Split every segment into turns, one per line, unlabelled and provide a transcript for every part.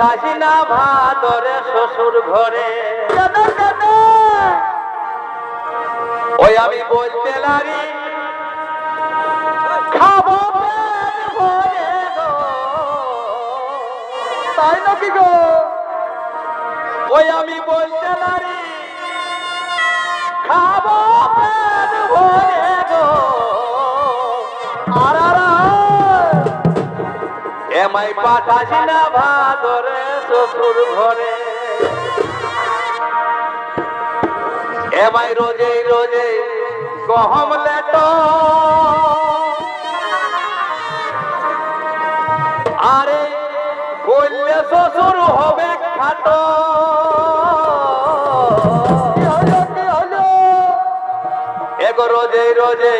পাঠাসি ভাদরে শ্বশুর ঘরে। ওই আমি বলতে লারি খাব তাই নাকি গো? ওই আমি বলতে লারি খাব ভরে এমাই পাঠাসি না ভাদরে শ্বশুর ঘরে। এমাই রোজে রোজে গহম লেট আরে বললে শ্বশুর হবে খাটো। এগো রোজে রোজে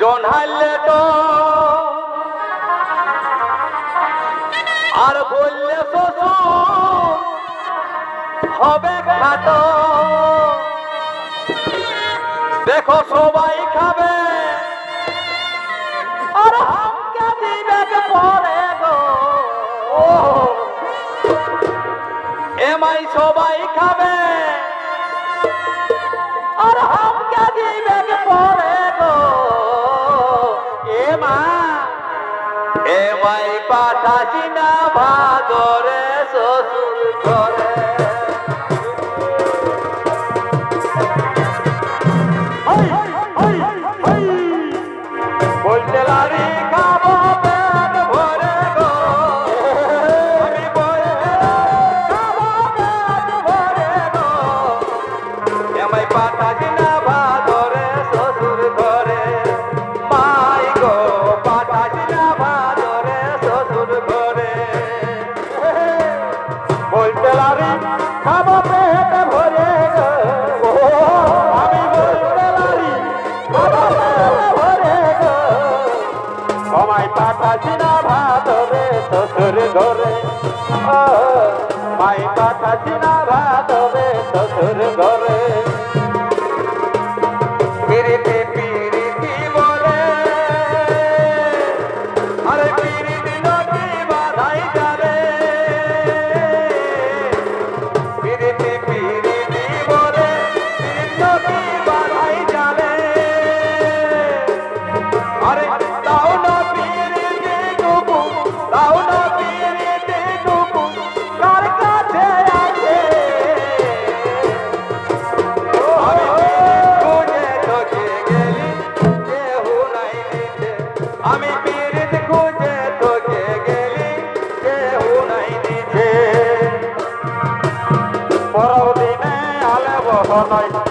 জনহাইলে তো আর বললে শ্বশুর হবে খাটো দেখো সবাই খাবে। আর পরে এমাই সবাই খাবে। আর হামকে দিবে পরে গো। এমাই পাঠাছি না ভাদরে পাঠাছি না ভাদরে শ্বশুর ঘরে। মাই পাঠাছি না ভাদরে শ্বশুর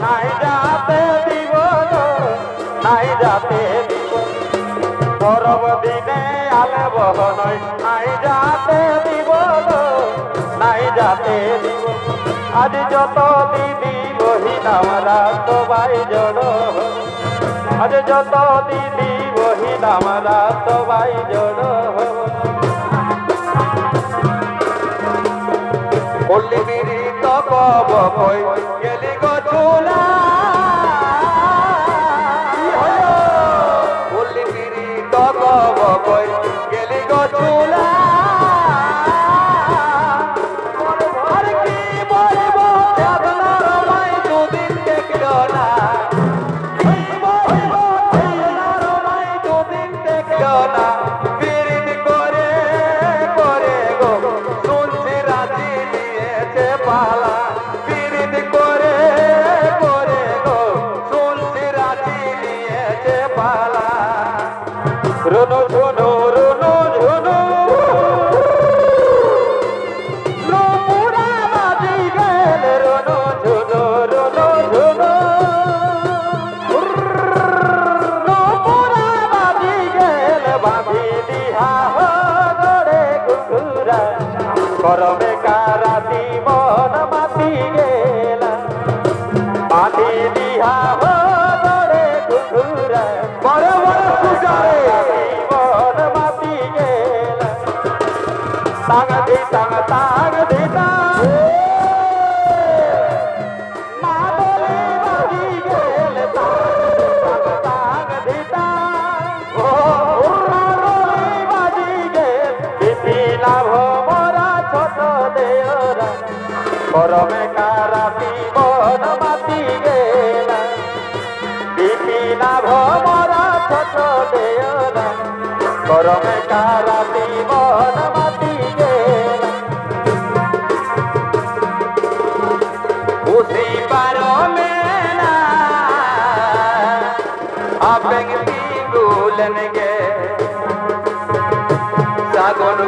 নাই যাতে দিব, নাই যাতে দিব। পরবদিনে আলে বহনয় নাই যাতে দিব, নাই যাতে দিব। আজ যত দিদি বহিনামরা সবাই জড় হো। আজ যত দিদি বহিনামরা সবাই জড় হো। গরম কালাতে মন মাতি
বুঝি পারো মেলা আবেগ বিগুলন গে। সাগর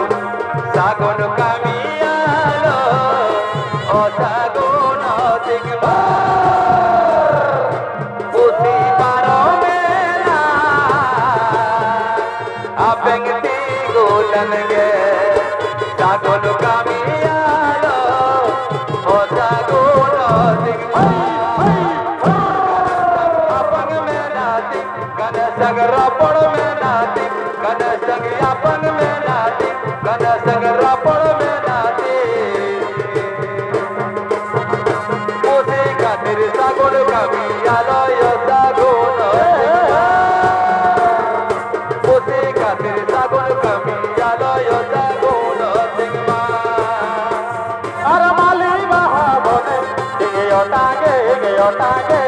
ah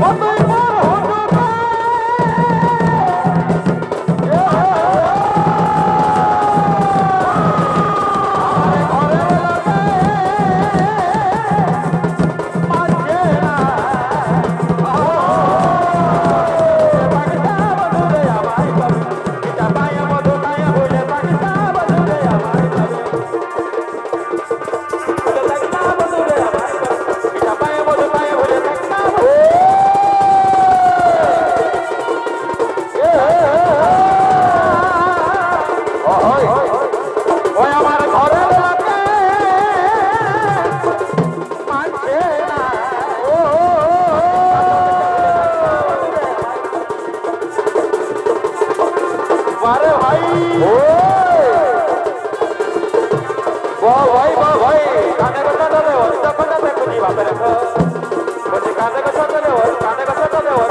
원더 কানে কথা দেওয়ার কানে কথা দেওয়ার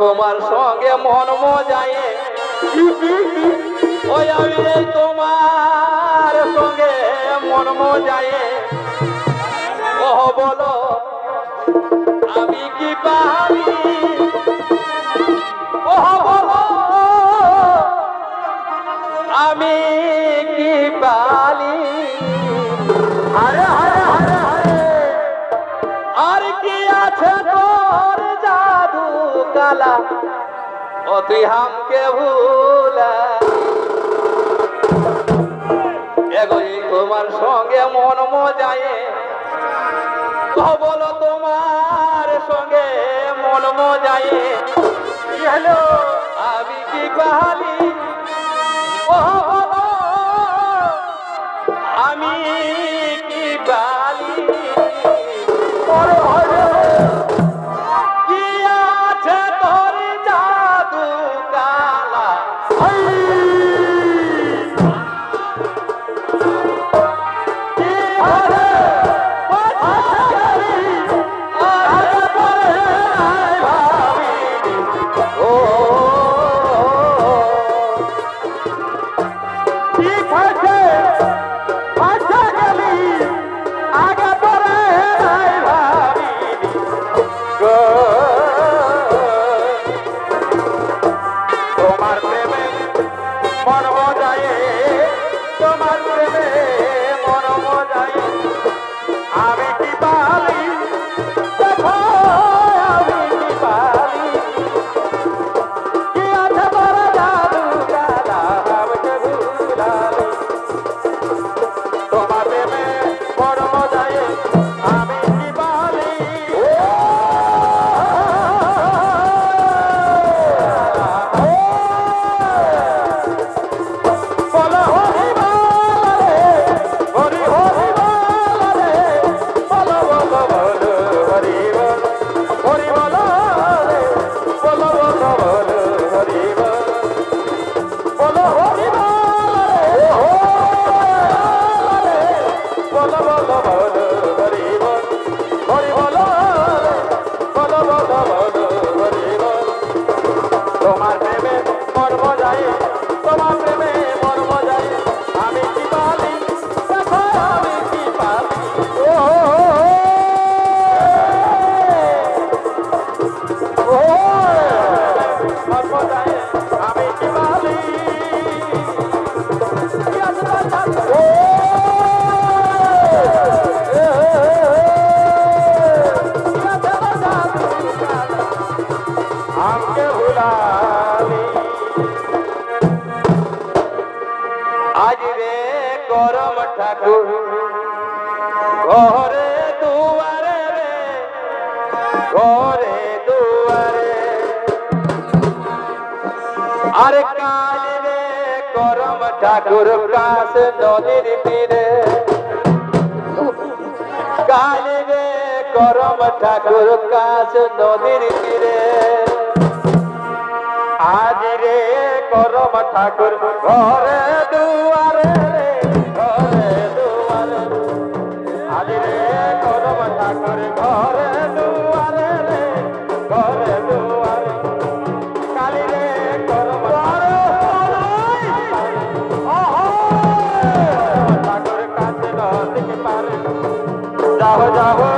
তোমার সঙ্গে মন মজায়। তোমার সঙ্গে মন মজায়। ও বলো, আমি কি পারি? ও বলো, আমি কি পারি? वाला होती हमके भूला এগোই তোমার সঙ্গে মন মজায় খবল তোমার সঙ্গে মন মজায়। হ্যালো আমি কি কাহালি আমি কি বালি Thank you. ঠাকুর কাছে নদীর তীরে। কালি রে করম ঠাকুর কাছে নদীর তীরে। আজ রে করম ঠাকুর ঘরে দুয়ারে যাব